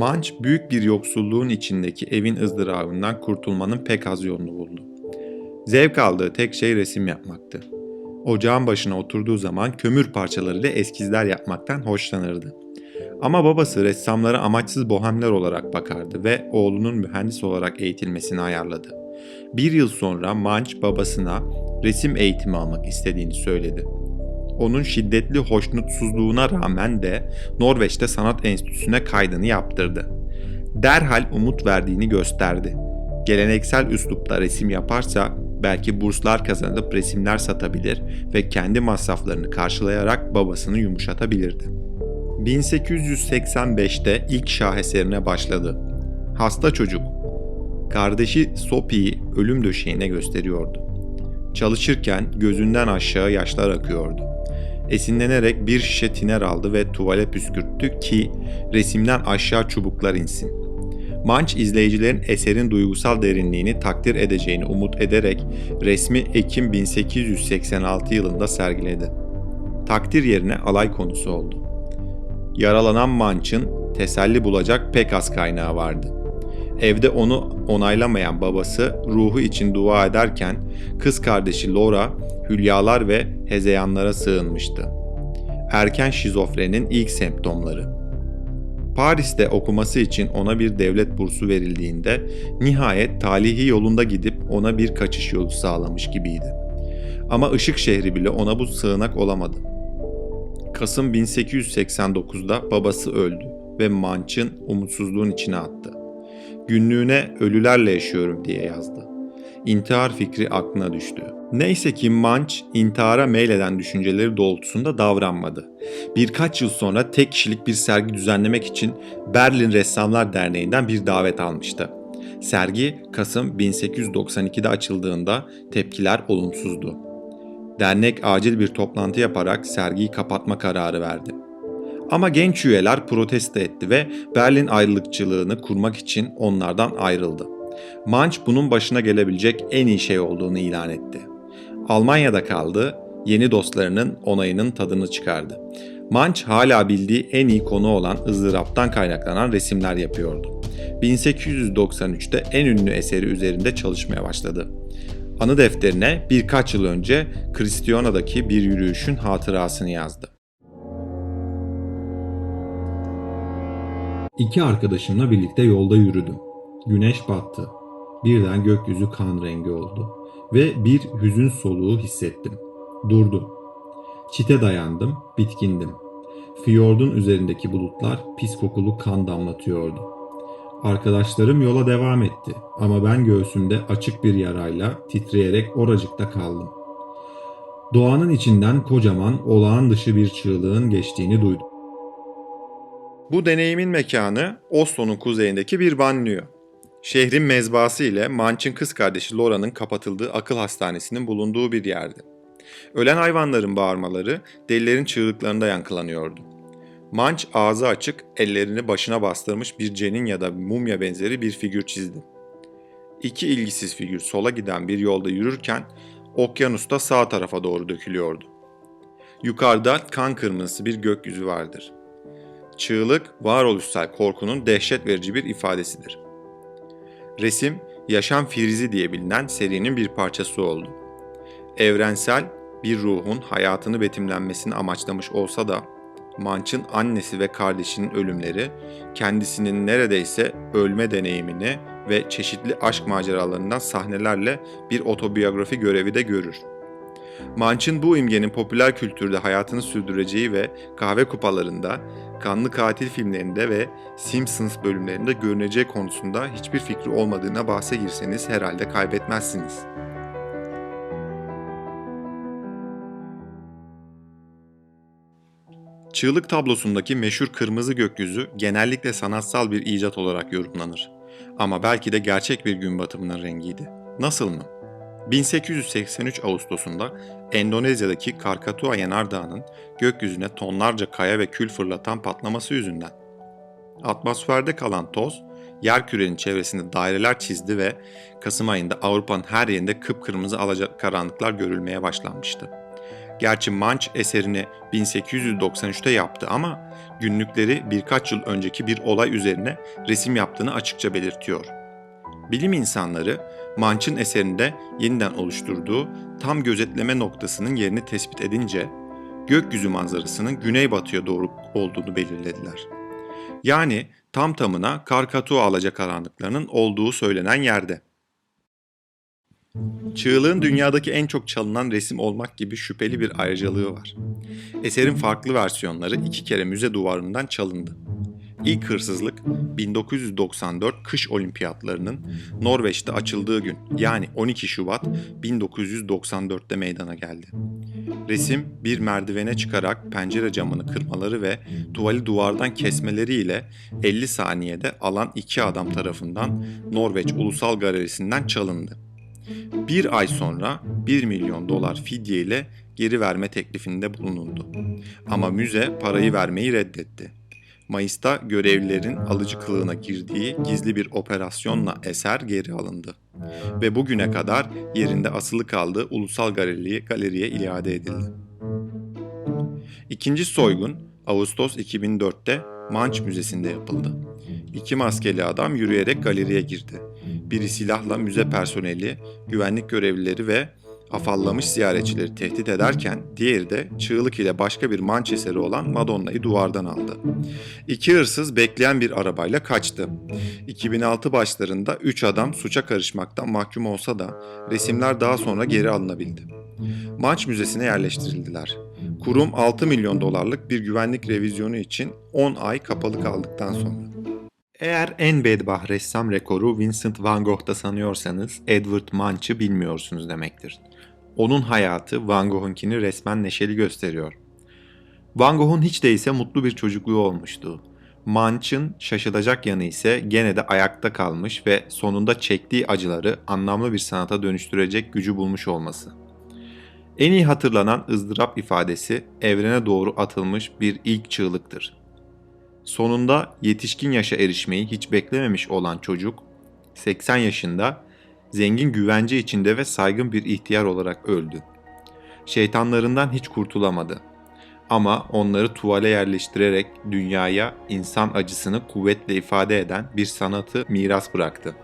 Manç büyük bir yoksulluğun içindeki evin ızdırabından kurtulmanın pek az yolunu buldu. Zevk aldığı tek şey resim yapmaktı. Ocağın başına oturduğu zaman kömür parçalarıyla eskizler yapmaktan hoşlanırdı. Ama babası ressamlara amaçsız bohemler olarak bakardı ve oğlunun mühendis olarak eğitilmesini ayarladı. Bir yıl sonra Manç babasına resim eğitimi almak istediğini söyledi. Onun şiddetli hoşnutsuzluğuna rağmen de Norveç'te sanat enstitüsüne kaydını yaptırdı. Derhal umut verdiğini gösterdi. Geleneksel üslupta resim yaparsa belki burslar kazanıp resimler satabilir ve kendi masraflarını karşılayarak babasını yumuşatabilirdi. 1885'te ilk şaheserine başladı. Hasta çocuk. Kardeşi Sophie'yi ölüm döşeğine gösteriyordu. Çalışırken gözünden aşağı yaşlar akıyordu. Esinlenerek bir şişe tiner aldı ve tuvale püskürttü ki resimden aşağı çubuklar insin. Manç izleyicilerin eserin duygusal derinliğini takdir edeceğini umut ederek resmi Ekim 1886 yılında sergiledi. Takdir yerine alay konusu oldu. Yaralanan Manç'ın teselli bulacak pek az kaynağı vardı. Evde onu onaylamayan babası ruhu için dua ederken kız kardeşi Laura hülyalar ve hezeyanlara sığınmıştı. Erken şizofrenin ilk semptomları. Paris'te okuması için ona bir devlet bursu verildiğinde nihayet talihi yolunda gidip ona bir kaçış yolu sağlamış gibiydi. Ama ışık şehri bile ona bu sığınak olamadı. Kasım 1889'da babası öldü ve Manç'ın umutsuzluğun içine attı. Günlüğüne ölülerle yaşıyorum diye yazdı. İntihar fikri aklına düştü. Neyse ki Manç intihara meyleden düşünceleri doğrultusunda davranmadı. Birkaç yıl sonra tek kişilik bir sergi düzenlemek için Berlin Ressamlar Derneği'nden bir davet almıştı. Sergi Kasım 1892'de açıldığında tepkiler olumsuzdu. Dernek acil bir toplantı yaparak sergiyi kapatma kararı verdi. Ama genç üyeler protesto etti ve Berlin ayrılıkçılığını kurmak için onlardan ayrıldı. Manch bunun başına gelebilecek en iyi şey olduğunu ilan etti. Almanya'da kaldı, yeni dostlarının onayının tadını çıkardı. Manch hala bildiği en iyi konu olan ızdıraptan kaynaklanan resimler yapıyordu. 1893'te en ünlü eseri üzerinde çalışmaya başladı. Anı defterine birkaç yıl önce Kristiyana'daki bir yürüyüşün hatırasını yazdı. İki arkadaşımla birlikte yolda yürüdüm. Güneş battı. Birden gökyüzü kan rengi oldu ve bir hüzün soluğu hissettim. Durdum. Çite dayandım, bitkindim. Fiyordun üzerindeki bulutlar pis kokulu kan damlatıyordu. Arkadaşlarım yola devam etti ama ben göğsümde açık bir yarayla titreyerek oracıkta kaldım. Doğanın içinden kocaman olağan dışı bir çığlığın geçtiğini duydum. Bu deneyimin mekanı Oslo'nun kuzeyindeki bir banliyö. Şehrin mezbası ile Manç'ın kız kardeşi Laura'nın kapatıldığı akıl hastanesinin bulunduğu bir yerdi. Ölen hayvanların bağırmaları delilerin çığlıklarında yankılanıyordu. Manç ağzı açık, ellerini başına bastırmış bir cenin ya da mumya benzeri bir figür çizdi. İki ilgisiz figür sola giden bir yolda yürürken okyanusta sağ tarafa doğru dökülüyordu. Yukarıda kan kırmızısı bir gökyüzü vardır. Çığlık varoluşsal korkunun dehşet verici bir ifadesidir. Resim, Yaşam Firizi diye bilinen serinin bir parçası oldu. Evrensel bir ruhun hayatını betimlenmesini amaçlamış olsa da Manç'ın annesi ve kardeşinin ölümleri kendisinin neredeyse ölme deneyimini ve çeşitli aşk maceralarından sahnelerle bir otobiyografi görevi de görür. Manç'ın bu imgenin popüler kültürde hayatını sürdüreceği ve kahve kupalarında, kanlı katil filmlerinde ve Simpsons bölümlerinde görüneceği konusunda hiçbir fikri olmadığına bahse girseniz herhalde kaybetmezsiniz. Çığlık tablosundaki meşhur kırmızı gökyüzü genellikle sanatsal bir icat olarak yorumlanır. Ama belki de gerçek bir gün batımının rengiydi. Nasıl mı? 1883 Ağustos'unda Endonezya'daki Krakatoa Yanardağı'nın gökyüzüne tonlarca kaya ve kül fırlatan patlaması yüzünden. Atmosferde kalan toz, yer kürenin çevresinde daireler çizdi ve Kasım ayında Avrupa'nın her yerinde kıpkırmızı alacakaranlıklar görülmeye başlanmıştı. Gerçi Munch eserini 1893'te yaptı ama günlükleri birkaç yıl önceki bir olay üzerine resim yaptığını açıkça belirtiyor. Bilim insanları Munch'ın eserinde yeniden oluşturduğu tam gözetleme noktasının yerini tespit edince gökyüzü manzarasının güneybatıya doğru olduğunu belirlediler. Yani tam tamına Karkatua alacakaranlıklarının olduğu söylenen yerde. Çığlığın dünyadaki en çok çalınan resim olmak gibi şüpheli bir ayrıcalığı var. Eserin farklı versiyonları iki kere müze duvarından çalındı. İlk hırsızlık 1994 kış olimpiyatlarının Norveç'te açıldığı gün yani 12 Şubat 1994'te meydana geldi. Resim bir merdivene çıkarak pencere camını kırmaları ve tuvali duvardan kesmeleriyle 50 saniyede alan iki adam tarafından Norveç Ulusal Galerisi'nden çalındı. Bir ay sonra 1 milyon dolar fidye ile geri verme teklifinde bulunuldu. Ama müze parayı vermeyi reddetti. Mayıs'ta görevlilerin alıcı kılığına girdiği gizli bir operasyonla eser geri alındı. Ve bugüne kadar yerinde asılı kaldığı ulusal galeriye, galeriye iade edildi. İkinci soygun Ağustos 2004'te Munch Müzesi'nde yapıldı. İki maskeli adam yürüyerek galeriye girdi. Biri silahla müze personeli, güvenlik görevlileri ve afallamış ziyaretçileri tehdit ederken diğeri de çığlık ile başka bir Munch eseri olan Madonna'yı duvardan aldı. İki hırsız bekleyen bir arabayla kaçtı. 2006 başlarında 3 adam suça karışmaktan mahkum olsa da resimler daha sonra geri alınabildi. Munch Müzesi'ne yerleştirildiler. Kurum 6 milyon dolarlık bir güvenlik revizyonu için 10 ay kapalı kaldıktan sonra. Eğer en bedbah ressam rekoru Vincent van Gogh'ta sanıyorsanız Edward Munch'ı bilmiyorsunuz demektir. Onun hayatı Van Gogh'unkini resmen neşeli gösteriyor. Van Gogh'un hiç değilse mutlu bir çocukluğu olmuştu. Munch'ın şaşılacak yanı ise gene de ayakta kalmış ve sonunda çektiği acıları anlamlı bir sanata dönüştürecek gücü bulmuş olması. En iyi hatırlanan ızdırap ifadesi evrene doğru atılmış bir ilk çığlıktır. Sonunda yetişkin yaşa erişmeyi hiç beklememiş olan çocuk 80 yaşında zengin güvence içinde ve saygın bir ihtiyar olarak öldü. Şeytanlarından hiç kurtulamadı. Ama onları tuvale yerleştirerek dünyaya insan acısını kuvvetle ifade eden bir sanatı miras bıraktı.